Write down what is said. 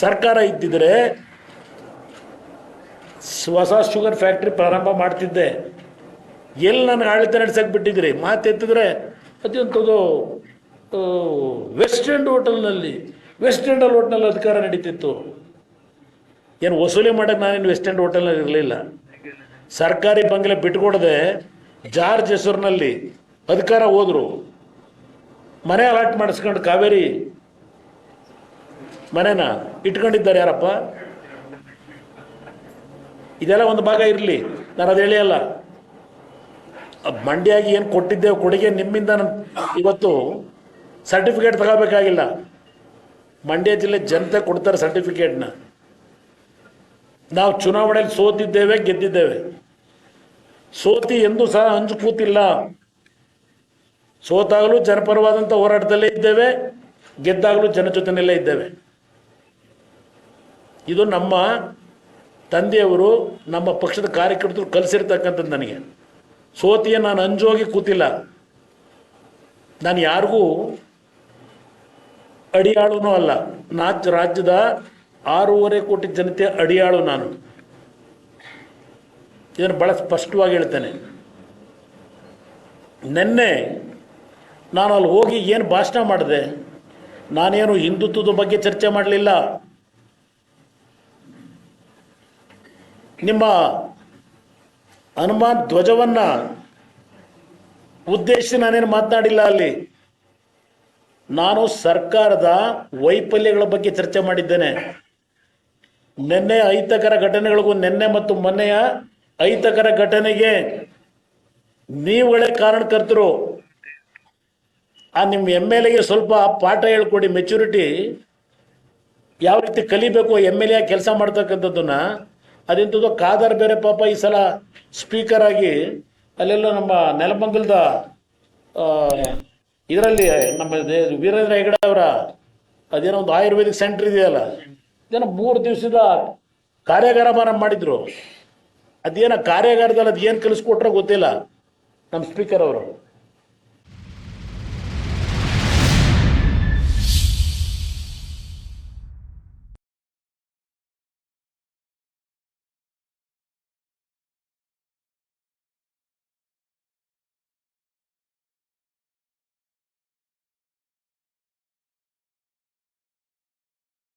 ಸರ್ಕಾರ ಇದ್ದಿದ್ರೆ ಹೊಸ ಶುಗರ್ ಫ್ಯಾಕ್ಟ್ರಿ ಪ್ರಾರಂಭ ಮಾಡ್ತಿದ್ದೆ. ಎಲ್ಲಿ ನನಗೆ ಆಡಳಿತ ನಡೆಸಕ್ಕೆ ಬಿಟ್ಟಿದ್ರಿ? ಮಾತೆತ್ತಿದ್ರೆ ಅದೆಂಥದ್ದು ವೆಸ್ಟ್ ಎಂಡ್ ಹೋಟೆಲ್ನಲ್ಲಿ ವೆಸ್ಟ್ ಎಂಡ್ ಹೋಟೆಲ್ನಲ್ಲಿ ಅಧಿಕಾರ ನಡೀತಿತ್ತು. ಏನು ವಸೂಲಿ ಮಾಡೋಕ್ಕೆ ನಾನೇನು ವೆಸ್ಟ್ ಎಂಡ್ ಹೋಟೆಲ್ನಲ್ಲಿ ಇರಲಿಲ್ಲ. ಸರ್ಕಾರಿ ಬಂಗ್ಲೆ ಬಿಟ್ಕೊಡದೆ ಜಾರ್ಜ್ ಹೆಸರಿನಲ್ಲಿ ಅಧಿಕಾರ ಹೋದ್ರು. ಮನೆ ಅಲಾಟ್ ಮಾಡಿಸ್ಕೊಂಡು ಕಾವೇರಿ ಮನೆನ ಇಟ್ಕೊಂಡಿದ್ದಾರೆ ಯಾರಪ್ಪ? ಇದೆಲ್ಲ ಒಂದು ಭಾಗ ಇರಲಿ. ನಾನು ಅದು ಹೇಳಿಯಲ್ಲ. ಮಂಡ್ಯಾಗಿ ಏನು ಕೊಟ್ಟಿದ್ದೇವೆ ಕೊಡುಗೆ ನಿಮ್ಮಿಂದ ನಾನು ಇವತ್ತು ಸರ್ಟಿಫಿಕೇಟ್ ತಗೋಬೇಕಾಗಿಲ್ಲ. ಮಂಡ್ಯ ಜಿಲ್ಲೆ ಜನತೆ ಕೊಡ್ತಾರೆ ಸರ್ಟಿಫಿಕೇಟ್ನ. ನಾವು ಚುನಾವಣೆಯಲ್ಲಿ ಸೋತಿದ್ದೇವೆ, ಗೆದ್ದಿದ್ದೇವೆ. ಸೋತಿ ಎಂದೂ ಸಹ ಹಂಚು ಕೂತಿಲ್ಲ ಸೋತಾಗಲೂ ಜನಪರವಾದಂಥ ಹೋರಾಟದಲ್ಲೇ ಇದ್ದೇವೆ, ಗೆದ್ದಾಗಲೂ ಜನ ಜೊತೆನಲ್ಲೇ ಇದ್ದೇವೆ. ಇದು ನಮ್ಮ ತಂದೆಯವರು, ನಮ್ಮ ಪಕ್ಷದ ಕಾರ್ಯಕರ್ತರು ಕಲಿಸಿರ್ತಕ್ಕಂಥದ್ದು ನನಗೆ. ಸೋತಿಯ ನಾನು ಅಂಜೋಗಿ ಕೂತಿಲ್ಲ. ನಾನು ಯಾರಿಗೂ ಅಡಿಯಾಳುನೂ ಅಲ್ಲ. ನಾಲ್ಕು ರಾಜ್ಯದ ಆರೂವರೆ ಕೋಟಿ ಜನತೆ ಅಡಿಯಾಳು ನಾನು. ಇದನ್ನು ಭಾಳ ಸ್ಪಷ್ಟವಾಗಿ ಹೇಳ್ತೇನೆ. ನಿನ್ನೆ ನಾನು ಅಲ್ಲಿ ಹೋಗಿ ಏನು ಭಾಷಣ ಮಾಡಿದೆ? ನಾನೇನು ಹಿಂದುತ್ವದ ಬಗ್ಗೆ ಚರ್ಚೆ ಮಾಡಲಿಲ್ಲ? ನಿಮ್ಮ ಹನುಮಾನ್ ಧ್ವಜವನ್ನು ಉದ್ದೇಶಿಸಿ ನಾನೇನು ಮಾತನಾಡಿಲ್ಲ ಅಲ್ಲಿ. ನಾನು ಸರ್ಕಾರದ ವೈಫಲ್ಯಗಳ ಬಗ್ಗೆ ಚರ್ಚೆ ಮಾಡಿದ್ದೇನೆ. ನಿನ್ನೆ ಅಹಿತಕರ ಘಟನೆಗಳಿಗೂ ನಿನ್ನೆ ಮತ್ತು ಮೊನ್ನೆಯ ಅಹಿತಕರ ಘಟನೆಗೆ ನೀವುಗಳೇ ಕಾರಣಕರ್ತರು. ಆ ನಿಮ್ಮ ಎಂ ಎಲ್ ಎಗೆ ಸ್ವಲ್ಪ ಪಾಠ ಹೇಳ್ಕೊಡಿ ಮೆಚುರಿಟಿ ಯಾವ ರೀತಿ ಕಲಿಬೇಕು ಎಂ ಎಲ್ ಎ ಕೆಲಸ ಮಾಡ್ತಕ್ಕಂಥದ್ದನ್ನ. ಅದೆಂಥದ್ದು ಕಾದರ್ ಬೇರೆ ಪಾಪ ಈ ಸಲ ಸ್ಪೀಕರ್ ಆಗಿ ಅಲ್ಲೆಲ್ಲ ನಮ್ಮ ನೆಲಮಂಗಲದ ಇದರಲ್ಲಿ ನಮ್ಮ ವೀರೇಂದ್ರ ಹೆಗಡೆ ಅವರ ಅದೇನೋ ಒಂದು ಆಯುರ್ವೇದಿಕ್ ಸೆಂಟರ್ ಇದೆಯಲ್ಲ ಇದೇನೋ ಮೂರು ದಿವಸದ ಕಾರ್ಯಾಗಾರ ಮಾರ ಮಾಡಿದ್ರು. ಅದೇನೋ ಕಾರ್ಯಾಗಾರದಲ್ಲಿ ಅದು ಏನು ಕಲಿಸ್ಕೊಟ್ರೋ ಗೊತ್ತಿಲ್ಲ ನಮ್ಮ ಸ್ಪೀಕರ್ ಅವರು.